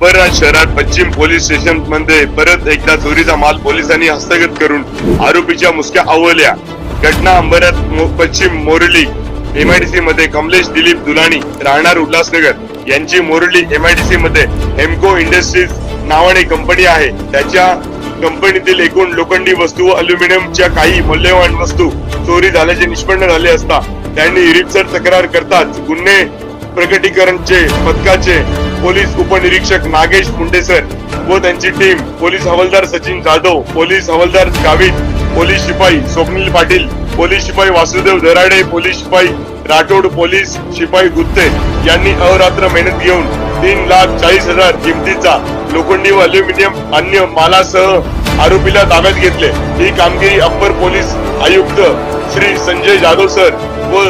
अंबरनाथ शहरात पश्चिम पोलीस स्टेशनमध्ये परत एकदा चोरीचा माल पोलिसांनी हस्तगत करून आरोपीच्या मुसक्या आवळल्या. घटना अंबरनाथ पश्चिम मोरली एमआयडीसी मध्ये. कमलेश दिलीप दुलाणी राहणार उल्हासनगर. यांची मोरली एमआयडीसी मध्ये. हेमको इंडस्ट्रीज नावाने कंपनी आहे. त्याच्या कंपनीतील एकूण लोखंडी वस्तू व अल्युमिनियमच्या काही मौल्यवान वस्तू चोरी झाल्याचे निष्पन्न झाले असता त्यांनी रितसर तक्रार करताच गुन्हे प्रकटीकरणचे पथकाचे पोलीस उपनिरीक्षक नागेश मुंडेसर व त्यांची टीम पोलीस हवालदार सचिन जाधव पोलीस हवालदार गावित पोलीस शिपाई स्वप्नील पाटील पोलीस शिपाई वासुदेव दराडे पोलीस शिपाई राठोड पोलीस शिपाई गुत्ते यांनी अहोरात्र मेहनत घेऊन तीन लाख चाळीस हजार किमतीचा लोखंडी व अल्युमिनियम अन्य मालासह आरोपीला ताब्यात घेतले. ही कामगिरी अप्पर पोलीस आयुक्त श्री संजय जाधव सर व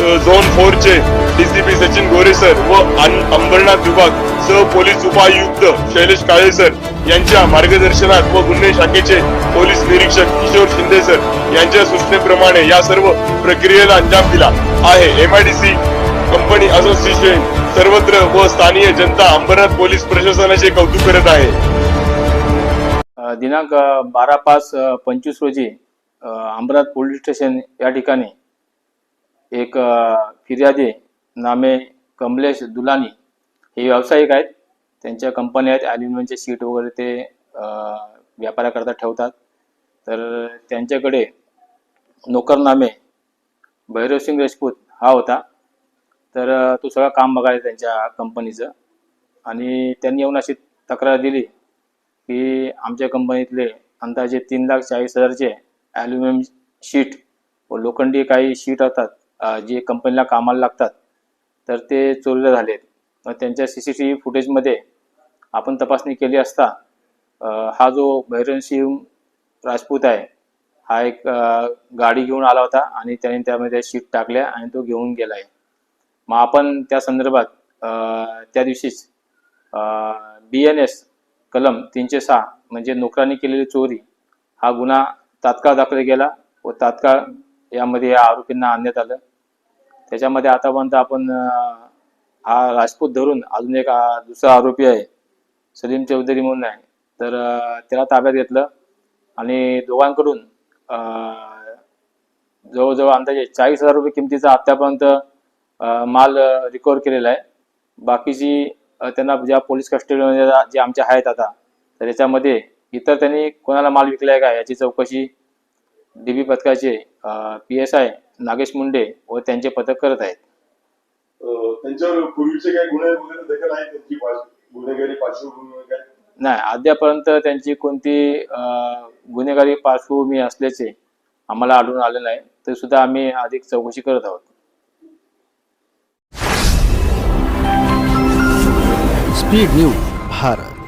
झोन फोर चे डीसीपी सचिन गोरे सर व अन- अंबरनाथ विभाग सह पोलीस उपायुक्त शैलेश काळे सर यांच्या मार्गदर्शनात व गुन्हे शाखेचे पोलीस निरीक्षक किशोर शिंदे सर यांच्या सूचनेप्रमाणे या सर्व प्रक्रियेला अंजाम दिला आहे. एमआयडीसी कंपनी असोसिएशन सर्वत्र व स्थानीय जनता अंबरनाथ पोलीस प्रशासनाचे कौतुक करत आहे. दिनांक बारा पाच पंचवीस रोजी अंबरनाथ पोलीस स्टेशन या ठिकाणी एक फिर्यादे फिर्यादी नामे कमलेश दुलानी हे व्यावसायिक आहेत. त्यांच्या कंपन्या आहेत. ॲल्युमिनियमचे शीट वगैरे ते व्यापाराकरता ठेवतात. तर त्यांच्याकडे नोकरनामे भैरवसिंग राजपूत हा होता. तर तो सगळं काम बघायचं त्यांच्या कंपनीचं. आणि त्यांनी येऊन अशी तक्रार दिली की आमच्या कंपनीतले अंदाजे तीन लाख चाळीस हजारचे ॲल्युमिनियम शीट व लोखंडी काही शीट असतात. जे कंपनीला कामाला लागतात तर ते चोरीला झालेत. मग त्यांच्या सी सी टी व्ही फुटेजमध्ये आपण तपासणी केली असता हा जो भैरवसिंग राजपूत आहे हा एक गाडी घेऊन आला होता आणि त्याने त्यामध्ये शीट टाकल्या आणि तो घेऊन गेला आहे मग आपण त्या संदर्भात त्या दिवशीच बी एन एस कलम तीनशे सहा म्हणजे नोकरांनी केलेली चोरी हा गुन्हा तात्काळ दाखल केला व तात्काळ यामध्ये या आरोपींना आणण्यात आलं. त्याच्यामध्ये आतापर्यंत आपण हा राजपूत धरून अजून एक दुसरा आरोपी आहे सलीम चौधरी म्हणून आहे. तर त्याला ताब्यात घेतलं आणि दोघांकडून जवळजवळ अंदाजे चाळीस हजार रुपये किमतीचा आत्तापर्यंत माल रिकवर केलेला आहे. बाकीची त्यांना ज्या पोलीस कस्टडीमध्ये जे आमच्या आहेत आता तर याच्यामध्ये इतर त्यांनी कोणाला माल विकलाय का याची चौकशी डी बी पथकाचे P S I Nagesh Munde व त्यांचे पथक करत आहेत. त्यांच्यावर पूर्वीचे काही गुन्हे वगैरे देखील आहेत? त्यांची गुन्हेगारी पार्श्वभूमी वगैरे नाही अद्यापर्यंत त्यांची कोणती अ, गुन्हेगारी पार्श्वभूमी असल्याचे आम्हाला आढळून आले नाही. तरी सुद्धा आम्ही अधिक चौकशी करत आहोत. Speed news Bharat.